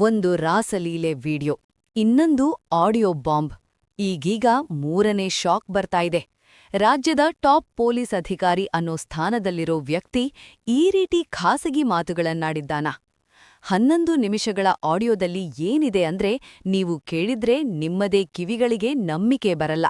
ಒಂದು ರಾಸಲೀಲೆ ವಿಡಿಯೋ, ಇನ್ನೊಂದು ಆಡಿಯೋ ಬಾಂಬ್. ಈಗೀಗ ಮೂರನೇ ಶಾಕ್ ಬರ್ತಾ ಇದೆ. ರಾಜ್ಯದ ಟಾಪ್ ಪೊಲೀಸ್ ಅಧಿಕಾರಿ ಅನ್ನೋ ಸ್ಥಾನದಲ್ಲಿರೋ ವ್ಯಕ್ತಿ ಈ ರೀತಿ ಖಾಸಗಿ ಮಾತುಗಳನ್ನಾಡಿದ್ದಾನ? ಹನ್ನೊಂದು ನಿಮಿಷಗಳ ಆಡಿಯೋದಲ್ಲಿ ಏನಿದೆ ಅಂದ್ರೆ, ನೀವು ಕೇಳಿದ್ರೆ ನಿಮ್ಮದೇ ಕಿವಿಗಳಿಗೆ ನಂಬಿಕೆ ಬರಲ್ಲ.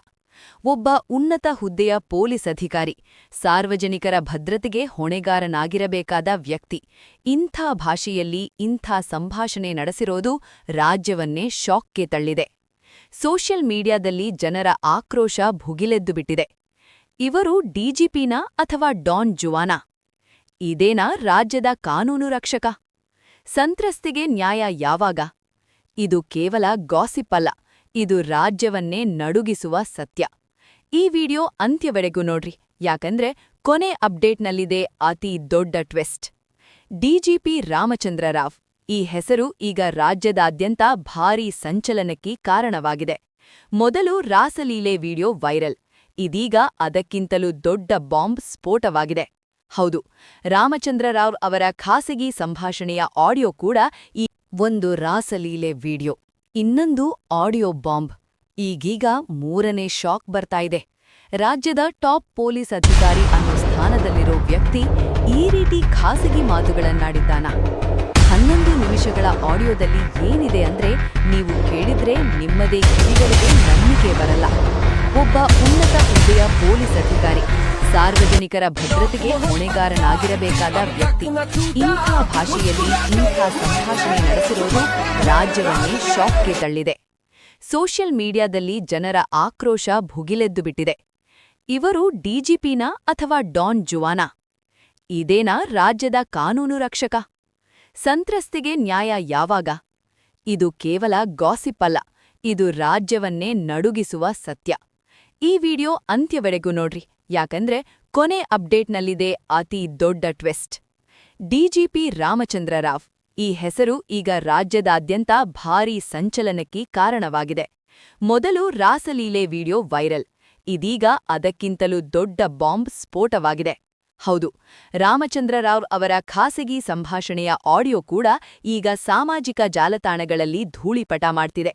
ಒಬ್ಬ ಉನ್ನತ ಹುದ್ದೆಯ ಪೊಲೀಸ್ ಅಧಿಕಾರಿ, ಸಾರ್ವಜನಿಕರ ಭದ್ರತೆಗೆ ಹೊಣೆಗಾರನಾಗಿರಬೇಕಾದ ವ್ಯಕ್ತಿ. ಇಂಥ ಭಾಷೆಯಲ್ಲಿ ಇಂಥ ಸಂಭಾಷಣೆ ನಡೆಸಿರೋದು ರಾಜ್ಯವನ್ನೇ ಶಾಕ್ಗೆ ತಳ್ಳಿದೆ. ಸೋಷಿಯಲ್ ಮೀಡಿಯಾದಲ್ಲಿ ಜನರ ಆಕ್ರೋಶ ಭುಗಿಲೆದ್ದು ಬಿಟ್ಟಿದೆ. ಇವರು ಡಿಜಿಪಿನಾ ಅಥವಾ ಡಾನ್ ಜುವಾನಾ? ಇದೇನಾ ರಾಜ್ಯದ ಕಾನೂನು ರಕ್ಷಕ? ಸಂತ್ರಸ್ತಿಗೆ ನ್ಯಾಯ ಯಾವಾಗ? ಇದು ಕೇವಲ ಗಾಸಿಪ್ ಅಲ್ಲ. ಇದು ರಾಜ್ಯವನ್ನೇ ನಡುಗಿಸುವ ಸತ್ಯ. ಈ ವಿಡಿಯೋ ಅಂತ್ಯವರೆಗೂ ನೋಡ್ರಿ. ಯಾಕಂದ್ರೆ ಕೊನೆ ಅಪ್ಡೇಟ್ನಲ್ಲಿದೆ ಅತಿ ದೊಡ್ಡ ಟ್ವಿಸ್ಟ್. ಡಿಜಿಪಿ ರಾಮಚಂದ್ರ ರಾವ್, ಈ ಹೆಸರು ಈಗ ರಾಜ್ಯದಾದ್ಯಂತ ಭಾರೀ ಸಂಚಲನಕ್ಕೆ ಕಾರಣವಾಗಿದೆ. ಮೊದಲು ರಾಸಲೀಲೆ ವಿಡಿಯೋ ವೈರಲ್, ಇದೀಗ ಅದಕ್ಕಿಂತಲೂ ದೊಡ್ಡ ಬಾಂಬ್ ಸ್ಫೋಟವಾಗಿದೆ. ಹೌದು, ರಾಮಚಂದ್ರ ರಾವ್ ಅವರ ಖಾಸಗಿ ಸಂಭಾಷಣೆಯ ಆಡಿಯೋ ಕೂಡ ಈ ಒಂದು ರಾಸಲೀಲೆ ವಿಡಿಯೋ. ಇನ್ನೊಂದು ಆಡಿಯೋ ಬಾಂಬ್. ಈಗೀಗ ಮೂರನೇ ಶಾಕ್ ಬರ್ತಾ ಇದೆ. ರಾಜ್ಯದ ಟಾಪ್ ಪೊಲೀಸ್ ಅಧಿಕಾರಿ ಅನ್ನೋ ಸ್ಥಾನದಲ್ಲಿರೋ ವ್ಯಕ್ತಿ ಈ ರೀತಿ ಖಾಸಗಿ ಮಾತುಗಳನ್ನಾಡಿದ್ದಾನ. ಹನ್ನೊಂದು ನಿಮಿಷಗಳ ಆಡಿಯೋದಲ್ಲಿ ಏನಿದೆ ಅಂದ್ರೆ ನೀವು ಕೇಳಿದ್ರೆ ನಿಮ್ಮದೇ ಕಿವಿಗಳಿಗೆ ನಂಬಿಕೆ ಬರಲ್ಲ. ಒಬ್ಬ ಉನ್ನತ ಹುದ್ದೆಯ ಪೊಲೀಸ್ ಅಧಿಕಾರಿ ಸಾರ್ವಜನಿಕರ ಭದ್ರತೆಗೆ ಹೊಣೆಗಾರನಾಗಿರಬೇಕಾದ ವ್ಯಕ್ತಿ. ಇಂಥ ಭಾಷೆಯಲ್ಲಿ ಇಂಥ ಸಂಭಾಷಣೆ ನಡೆಸಿರುವುದು ರಾಜ್ಯವನ್ನೇ ಶಾಕ್ಗೆ ತಳ್ಳಿದೆ. ಸೋಷಿಯಲ್ ಮೀಡಿಯಾದಲ್ಲಿ ಜನರ ಆಕ್ರೋಶ ಭುಗಿಲೆದ್ದು ಬಿಟ್ಟಿದೆ. ಇವರು ಡಿಜಿಪಿನ ಅಥವಾ ಡಾನ್ ಜುವಾನಾ. ಇದೇನಾ ರಾಜ್ಯದ ಕಾನೂನು ರಕ್ಷಕ? ಸಂತ್ರಸ್ತಿಗೆ ನ್ಯಾಯ ಯಾವಾಗ? ಇದು ಕೇವಲ ಗಾಸಿಪ್ ಅಲ್ಲ, ಇದು ರಾಜ್ಯವನ್ನೇ ನಡುಗಿಸುವ ಸತ್ಯ. ಈ ವಿಡಿಯೋ ಅಂತ್ಯವರೆಗೂ ನೋಡ್ರಿ. ಯಾಕಂದ್ರೆ ಕೊನೆ ಅಪ್ಡೇಟ್ನಲ್ಲಿದೆ ಅತಿ ದೊಡ್ಡ ಟ್ವಿಸ್ಟ್. ಡಿಜಿಪಿ ರಾಮಚಂದ್ರ ರಾವ್, ಈ ಹೆಸರು ಈಗ ರಾಜ್ಯದಾದ್ಯಂತ ಭಾರೀ ಸಂಚಲನಕ್ಕೆ ಕಾರಣವಾಗಿದೆ. ಮೊದಲು ರಾಸಲೀಲೆ ವಿಡಿಯೋ ವೈರಲ್, ಇದೀಗ ಅದಕ್ಕಿಂತಲೂ ದೊಡ್ಡ ಬಾಂಬ್ ಸ್ಫೋಟವಾಗಿದೆ. ಹೌದು, ರಾಮಚಂದ್ರ ರಾವ್ ಅವರ ಖಾಸಗಿ ಸಂಭಾಷಣೆಯ ಆಡಿಯೋ ಕೂಡ ಈಗ ಸಾಮಾಜಿಕ ಜಾಲತಾಣಗಳಲ್ಲಿ ಧೂಳಿಪಟ ಮಾಡ್ತಿದೆ.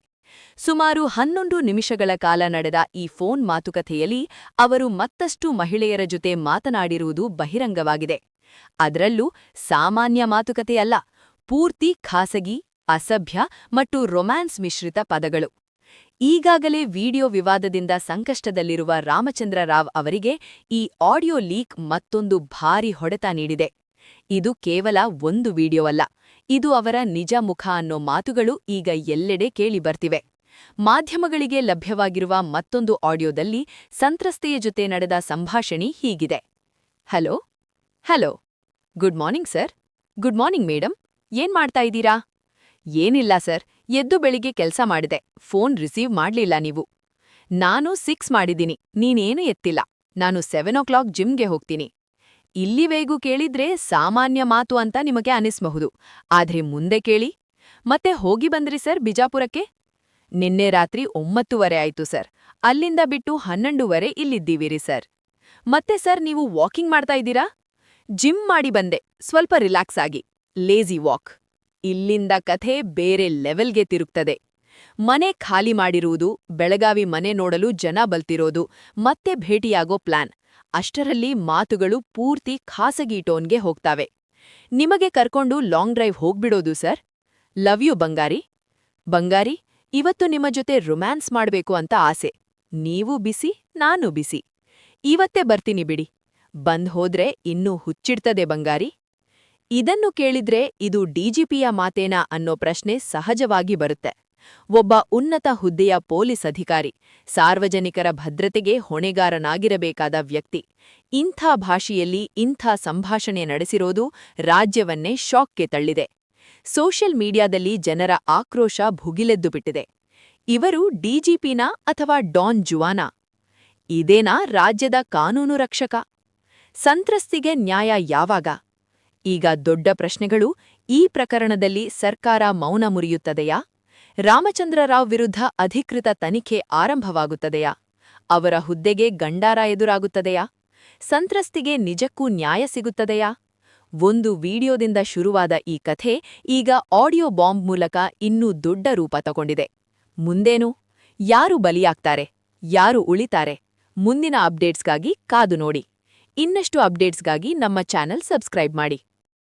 ಸುಮಾರು ಹನ್ನೊಂದು ನಿಮಿಷಗಳ ಕಾಲ ನಡೆದ ಈ ಫೋನ್ ಮಾತುಕತೆಯಲ್ಲಿ ಅವರು ಮತ್ತಷ್ಟು ಮಹಿಳೆಯರ ಜೊತೆ ಮಾತನಾಡಿರುವುದು ಬಹಿರಂಗವಾಗಿದೆ. ಅದರಲ್ಲೂ ಸಾಮಾನ್ಯ ಮಾತುಕತೆಯಲ್ಲ ಪೂರ್ತಿ ಖಾಸಗಿ, ಅಸಭ್ಯ ಮತ್ತು ರೊಮ್ಯಾನ್ಸ್ ಮಿಶ್ರಿತ ಪದಗಳು. ಈಗಾಗಲೇ ವಿಡಿಯೋ ವಿವಾದದಿಂದ ಸಂಕಷ್ಟದಲ್ಲಿರುವ ರಾಮಚಂದ್ರ ರಾವ್ ಅವರಿಗೆ ಈ ಆಡಿಯೋ ಲೀಕ್ ಮತ್ತೊಂದು ಭಾರಿ ಹೊಡೆತ ನೀಡಿದೆ. ಇದು ಕೇವಲ ಒಂದು ವಿಡಿಯೋ ಅಲ್ಲ ಇದು ಅವರ ನಿಜ ಮುಖ ಅನ್ನೋ ಮಾತುಗಳು ಈಗ ಎಲ್ಲೆಡೆ ಕೇಳಿಬರ್ತಿವೆ ಮಾಧ್ಯಮಗಳಿಗೆ ಲಭ್ಯವಾಗಿರುವ ಮತ್ತೊಂದು ಆಡಿಯೋದಲ್ಲಿ ಸಂತ್ರಸ್ತೆಯ ಜೊತೆ ನಡೆದ ಸಂಭಾಷಣೆ ಹೀಗಿದೆ. Hello? Hello? Good morning sir. Good morning madam ಏನ್ ಮಾಡ್ತಾ ಇದ್ದೀರಾ? ಏನಿಲ್ಲ ಸರ್, ಎದ್ದು ಬೆಳಿಗ್ಗೆ ಕೆಲಸ ಮಾಡಿದೆ. ಫೋನ್ ರಿಸೀವ್ ಮಾಡ್ಲಿಲ್ಲ ನೀವು. ನಾನು ಸಿಕ್ಸ್ ಮಾಡಿದ್ದೀನಿ, ನೀನೇನು ಎತ್ತಿಲ್ಲ. ನಾನು ಸೆವೆನ್ ಓ ಕ್ಲಾಕ್ ಜಿಮ್ಗೆ ಹೋಗ್ತೀನಿ. ಇಲ್ಲಿವೇಗೂ ಕೇಳಿದ್ರೆ ಸಾಮಾನ್ಯ ಮಾತು ಅಂತ ನಿಮಗೆ ಅನಿಸ್ಬಹುದು. ಆದ್ರೆ ಮುಂದೆ ಕೇಳಿ. ಮತ್ತೆ ಹೋಗಿ ಬಂದ್ರಿ ಸರ್ ಬಿಜಾಪುರಕ್ಕೆ? ನಿನ್ನೆ ರಾತ್ರಿ ಒಂಬತ್ತುವರೆ ಆಯ್ತು ಸರ್. ಅಲ್ಲಿಂದ ಬಿಟ್ಟು ಹನ್ನೊಂದುವರೆ ಇಲ್ಲಿದ್ದೀವಿರಿ ಸರ್. ಮತ್ತೆ ಸರ್ ನೀವು ವಾಕಿಂಗ್ ಮಾಡ್ತಾ ಇದ್ದೀರಾ? ಜಿಮ್ ಮಾಡಿ ಬಂದೆ. ಸ್ವಲ್ಪ ರಿಲ್ಯಾಕ್ಸ್ ಆಗಿ. Lazy walk. ಇಲ್ಲಿಂದ ಕಥೆ ಬೇರೆ ಲೆವೆಲ್ಗೆ ತಿರುಗ್ತದೆ. ಮನೆ ಖಾಲಿ ಮಾಡಿರುವುದು, ಬೆಳಗಾವಿ ಮನೆ ನೋಡಲು ಜನ ಬಲ್ತಿರೋದು, ಮತ್ತೆ ಭೇಟಿಯಾಗೋ ಪ್ಲಾನ್. ಅಷ್ಟರಲ್ಲಿ ಮಾತುಗಳು ಪೂರ್ತಿ ಖಾಸಗಿ ಟೋನ್ಗೆ ಹೋಗ್ತಾವೆ. ನಿಮಗೆ ಕರ್ಕೊಂಡು ಲಾಂಗ್ ಡ್ರೈವ್ ಹೋಗ್ಬಿಡೋದು, ಸರ್? ಲವ್ ಯು, ಬಂಗಾರಿ. ಬಂಗಾರಿ, ಇವತ್ತು ನಿಮ್ಮ ಜೊತೆ ರೊಮ್ಯಾನ್ಸ್ ಮಾಡಬೇಕು ಅಂತ ಆಸೆ. ನೀವು ಬಿಸಿ, ನಾನು ಬಿಸಿ. ಇವತ್ತೇ ಬರ್ತೀನಿ ಬಿಡಿ. ಬಂದ್ ಹೋದ್ರೆ ಇನ್ನೂ ಹುಚ್ಚಿಡ್ತದೆ, ಬಂಗಾರಿ. ಇದನ್ನು ಕೇಳಿದ್ರೆ ಇದು ಡಿಜಿಪಿಯ ಮಾತೇನಾ ಅನ್ನೋ ಪ್ರಶ್ನೆ ಸಹಜವಾಗಿ ಬರುತ್ತೆ. ಒಬ್ಬ ಉನ್ನತ ಹುದ್ದೆಯ ಪೊಲೀಸ್ ಅಧಿಕಾರಿ, ಸಾರ್ವಜನಿಕರ ಭದ್ರತೆಗೆ ಹೊಣೆಗಾರನಾಗಿರಬೇಕಾದ ವ್ಯಕ್ತಿ. ಇಂಥ ಭಾಷೆಯಲ್ಲಿ ಇಂಥ ಸಂಭಾಷಣೆ ನಡೆಸಿರೋದು ರಾಜ್ಯವನ್ನೇ ಶಾಕ್ಗೆ ತಳ್ಳಿದೆ. ಸೋಷಿಯಲ್ ಮೀಡಿಯಾದಲ್ಲಿ ಜನರ ಆಕ್ರೋಶ ಭುಗಿಲೆದ್ದು ಬಿಟ್ಟಿದೆ. ಇವರು ಡಿಜಿಪಿನಾ ಅಥವಾ ಡಾನ್ ಜುವಾನಾ? ಇದೇನಾ ರಾಜ್ಯದ ಕಾನೂನು ರಕ್ಷಕ? ಸಂತ್ರಸ್ತಿಗೆ ನ್ಯಾಯ ಯಾವಾಗ? ಈಗ ದೊಡ್ಡ ಪ್ರಶ್ನೆಗಳು ಈ ಪ್ರಕರಣದಲ್ಲಿ ಸರ್ಕಾರ ಮೌನ ಮುರಿಯುತ್ತದೆಯಾ? ರಾಮಚಂದ್ರ ರಾವ್ ವಿರುದ್ಧ ಅಧಿಕೃತ ತನಿಖೆ ಆರಂಭವಾಗುತ್ತದೆಯಾ? ಅವರ ಹುದ್ದೆಗೆ ಗಂಡಾರ ಎದುರಾಗುತ್ತದೆಯಾ? ಸಂತ್ರಸ್ತಿಗೆ ನಿಜಕ್ಕೂ ನ್ಯಾಯ ಸಿಗುತ್ತದೆಯಾ? ಒಂದು ವಿಡಿಯೋದಿಂದ ಶುರುವಾದ ಈ ಕಥೆ ಈಗ ಆಡಿಯೋ ಬಾಂಬ್ ಮೂಲಕ ಇನ್ನೂ ದೊಡ್ಡ ರೂಪ ತಗೊಂಡಿದೆ. ಮುಂದೇನು? ಯಾರು ಬಲಿಯಾಗ್ತಾರೆ? ಯಾರು ಉಳಿತಾರೆ? ಮುಂದಿನ ಅಪ್ಡೇಟ್ಸ್ಗಾಗಿ ಕಾದು ನೋಡಿ. ಇನ್ನಷ್ಟು ಅಪ್ಡೇಟ್ಸ್ಗಾಗಿ ನಮ್ಮ ಚಾನೆಲ್ ಸಬ್ಸ್ಕ್ರೈಬ್ ಮಾಡಿ.